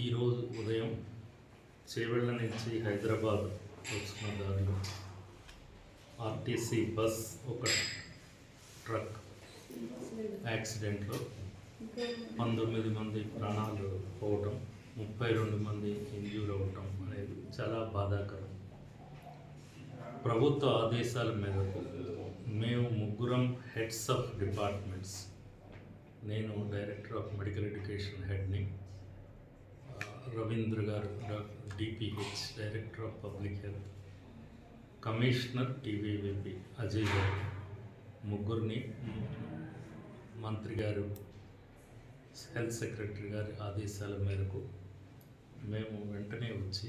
ఈరోజు ఉదయం చేవెళ్ళ నుంచి హైదరాబాద్ వచ్చిన దారిలో ఆర్టీసీ బస్ ఒక ట్రక్ యాక్సిడెంట్లో పంతొమ్మిది మంది ప్రాణాలు పోవటం ముప్పై రెండు మంది ఇంజ్యూర్ అవ్వటం అనేది చాలా బాధాకరం. ప్రభుత్వ ఆదేశాల మేరకు మేము ముగ్గురం హెడ్స్ ఆఫ్ డిపార్ట్మెంట్స్. నేను డైరెక్టర్ ఆఫ్ మెడికల్ ఎడ్యుకేషన్ హెడ్ని రవీంద్ర గారు DPH director of public health commissioner TVVP Ajay గారు. ముగ్గురిని మంత్రి గారు హెల్త్ సెక్రటరీ గారి ఆదేశాల మేరకు మేము వెంటనే వచ్చి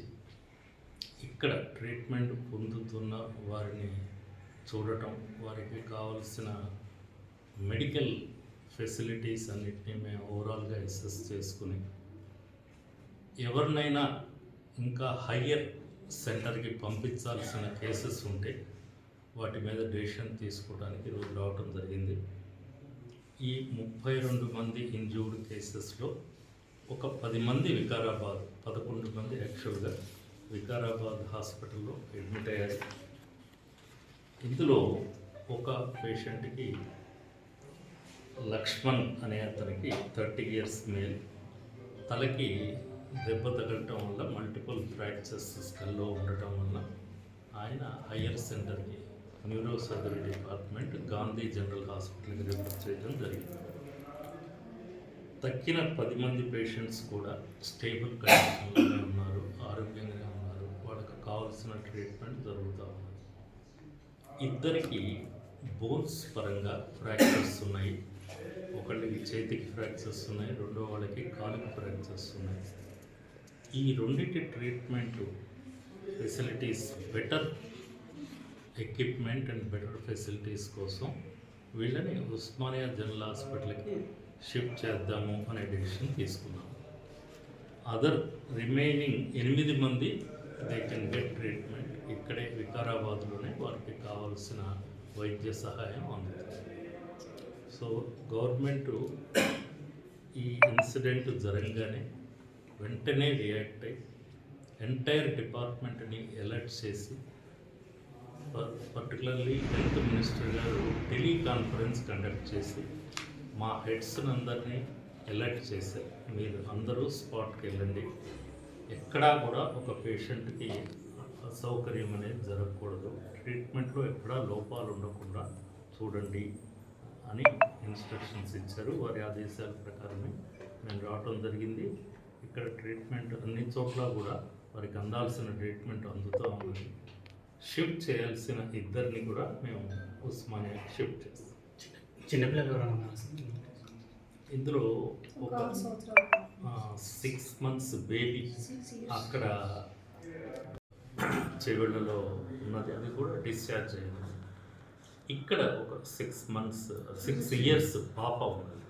ఇక్కడ ట్రీట్మెంట్ పొందుతున్న వారిని చూడటం వారికి కావలసిన మెడికల్ ఫెసిలిటీస్ అన్నిటినీ మేము ఓవరాల్గా అసెస్ చేసుకుని ఎవరినైనా ఇంకా హయ్యర్ సెంటర్కి పంపించాల్సిన కేసెస్ ఉంటే వాటి మీద డెసిషన్ తీసుకోవడానికి ఈరోజు రావడం జరిగింది. ఈ ముప్పై రెండు మంది ఇంజూర్డ్ కేసెస్లో ఒక పది మంది వికారాబాద్ పదకొండు మంది యాక్చువల్గా వికారాబాద్ హాస్పిటల్లో అడ్మిట్ అయ్యారు. ఇందులో ఒక పేషెంట్కి లక్ష్మణ్ అనే అతనికి థర్టీ ఇయర్స్ మేల్. తలకి దెబ్బ తగలటం వల్ల మల్టిపుల్ ఫ్రాక్చర్స్ స్కల్లో ఉండటం వల్ల ఆయన హయ్యర్ సెంటర్కి neuro surgery department Gandhi general హాస్పిటల్కి రిఫర్ చేయడం జరిగింది. తక్కిన పది మంది పేషెంట్స్ కూడా స్టేబుల్ కండిషన్లోనే ఉన్నారు ఆరోగ్యంగానే ఉన్నారు వాళ్ళకి కావాల్సిన ట్రీట్మెంట్ జరుగుతూ ఉంది ఇద్దరికి బోన్స్ పరంగా ఫ్రాక్చర్స్ ఉన్నాయి. ఒకళ్ళకి చేతికి ఫ్రాక్చర్స్ ఉన్నాయి రెండో వాళ్ళకి కాలుకి ఫ్రాక్చర్స్ ఉన్నాయి. ఈ రెండింటి treatment facilities better equipment and better facilities కోసం వీళ్ళని ఉస్మానియా జనరల్ హాస్పిటల్కి షిఫ్ట్ చేద్దాము అనే డెసిషన్ తీసుకున్నాం. అదర్ రిమైనింగ్ ఎనిమిది మంది దే కెన్ గెట్ ట్రీట్మెంట్ ఇక్కడే వికారాబాద్లోనే వారికి కావాల్సిన వైద్య సహాయం అందుతుంది. సో గవర్నమెంట్ ఈ ఇన్సిడెంట్ జరగగానే వెంటనే రియాక్ట్ అయ్యి ఎంటైర్ డిపార్ట్మెంట్ని అలర్ట్ చేసి particularly health minister garu teleconference conduct చేసి మా హెడ్స్ని అందరినీ అలర్ట్ చేశారు. మీరు అందరూ స్పాట్కి వెళ్ళండి. ఎక్కడా కూడా ఒక పేషెంట్కి అసౌకర్యం అనేది జరగకూడదు. ట్రీట్మెంట్లో ఎక్కడా లోపాలు ఉండకుండా చూడండి అని ఇన్స్ట్రక్షన్స్ ఇచ్చారు. వారి ఆదేశాల ప్రకారమే మేము రావటం జరిగింది. ఇక్కడ ట్రీట్మెంట్ అన్ని చోట్ల కూడా వారికి అందాల్సిన ట్రీట్మెంట్ అందుతూ ఉన్నది షిఫ్ట్ చేయాల్సిన ఇద్దరిని కూడా మేము ఉస్మానియా షిఫ్ట్ చేస్తాం. చిన్నపిల్లలు ఎవరైనా ఉన్నారా? ఇందులో ఒక సిక్స్ మంత్స్ బేబీ అక్కడ చెవిళ్ళలో ఉన్నది. అది కూడా డిశ్చార్జ్ అయింది ఇక్కడ ఒక సిక్స్ మంత్స్ సిక్స్ ఇయర్స్ పాప ఉన్నది.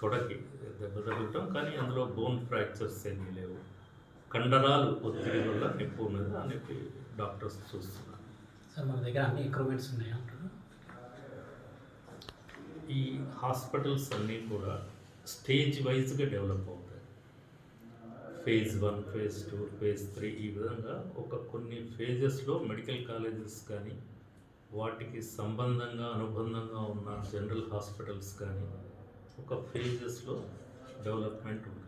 తొడకి దెబ్బ తగలటం కానీ అందులో బోన్ ఫ్రాక్చర్స్ ఏమీ లేవు. కండరాలు ఒత్తిడి వల్ల నొప్పి ఉన్నది ఆ నొప్పి డాక్టర్స్ చూస్తున్నారు. సార్ మన దగ్గర అన్ని ఎక్విప్మెంట్స్ ఉన్నాయా ఈ హాస్పిటల్స్ అన్నీ కూడా స్టేజ్ వైజ్గా డెవలప్ అవుతాయి. Phase one phase two phase three ఈ విధంగా ఒక కొన్ని ఫేజెస్లో మెడికల్ కాలేజెస్ కానీ వాటికి సంబంధంగా అనుబంధంగా ఉన్న జనరల్ హాస్పిటల్స్ కానీ ఒక ఫేజెస్లో డెవలప్మెంట్ ఉంటుంది.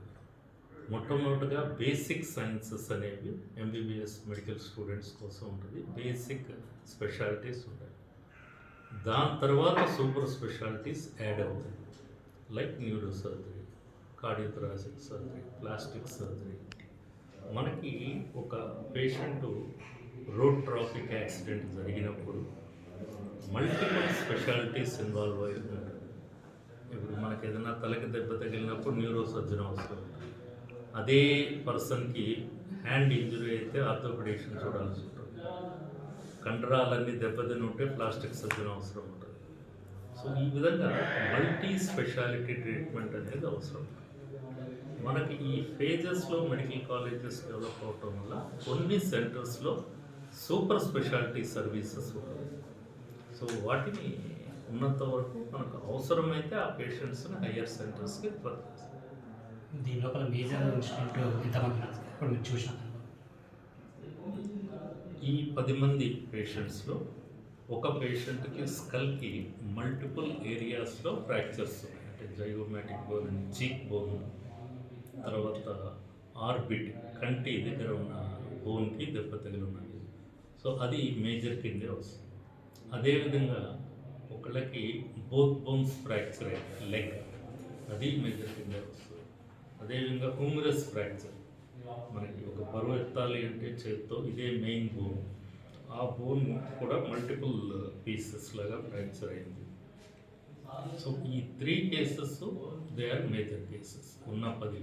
మొట్టమొదటిగా బేసిక్ సైన్సెస్ అనేవి ఎంబీబీఎస్ మెడికల్ స్టూడెంట్స్ కోసం ఉంటుంది. బేసిక్ స్పెషాలిటీస్ ఉంటాయి. దాని తర్వాత సూపర్ స్పెషాలిటీస్ యాడ్ అవుతాయి. Like neuro surgery cardiothoracic surgery plastic surgery మనకి ఒక పేషెంట్ రోడ్ ట్రాఫిక్ యాక్సిడెంట్ జరిగినప్పుడు మల్టిపుల్ స్పెషాలిటీస్ ఇన్వాల్వ్ అయి మనకి ఏదైనా తలకి దెబ్బ తగిలినప్పుడు న్యూరో సర్జన్ అవసరం. ఉంటుంది అదే పర్సన్కి హ్యాండ్ ఇంజురీ అయితే ఆర్థోపెడిషన్ చూడాల్సి ఉంటుంది. కండరాలన్నీ దెబ్బతిని ఉంటే ప్లాస్టిక్ సర్జన్ అవసరం ఉంటుంది. సో ఈ విధంగా మల్టీ స్పెషాలిటీ ట్రీట్మెంట్ అనేది అవసరం. మనకి ఈ ఫేజెస్లో మెడికల్ కాలేజెస్ డెవలప్ అవటం వల్ల కొన్ని సెంటర్స్లో సూపర్ స్పెషాలిటీ సర్వీసెస్ ఉన్నాయి సో వాటిని ఉన్నంత వరకు మనకు అవసరమైతే ఆ పేషెంట్స్ని హయ్యర్ సెంటర్స్కి దీని లోపల మేజర్ ఇన్స్టిట్యూట్ ఎంతమంది ఉన్నారు? సార్? ఇప్పుడు మీరు చూసిన ఈ పది మంది పేషెంట్స్లో ఒక పేషెంట్కి స్కల్కి మల్టిపుల్ ఏరియాస్లో ఫ్రాక్చర్స్ ఉన్నాయి. అంటే జైగోమాటిక్ బోన్ అని చీక్ బోన్ తర్వాత ఆర్బిట్ కంటి దగ్గర ఉన్న బోన్కి దెబ్బ తగిలి ఉన్నది. సో అది మేజర్ కిందే వస్తుంది. అదేవిధంగా ఒకళ్ళకి బోత్ బోన్స్ ఫ్రాక్చర్ లెగ్ అది మేజర్ కింద వస్తుంది. అదేవిధంగా హూమరస్ ఫ్రాక్చర్ మనకి ఒక బరువు ఎత్తాలి అంటే చేత్తో ఇదే మెయిన్ బోన్ ఆ బోన్ కూడా మల్టిపుల్ పీసెస్ లాగా ఫ్రాక్చర్ అయింది. సో ఈ three cases they are major cases ఉన్న పది.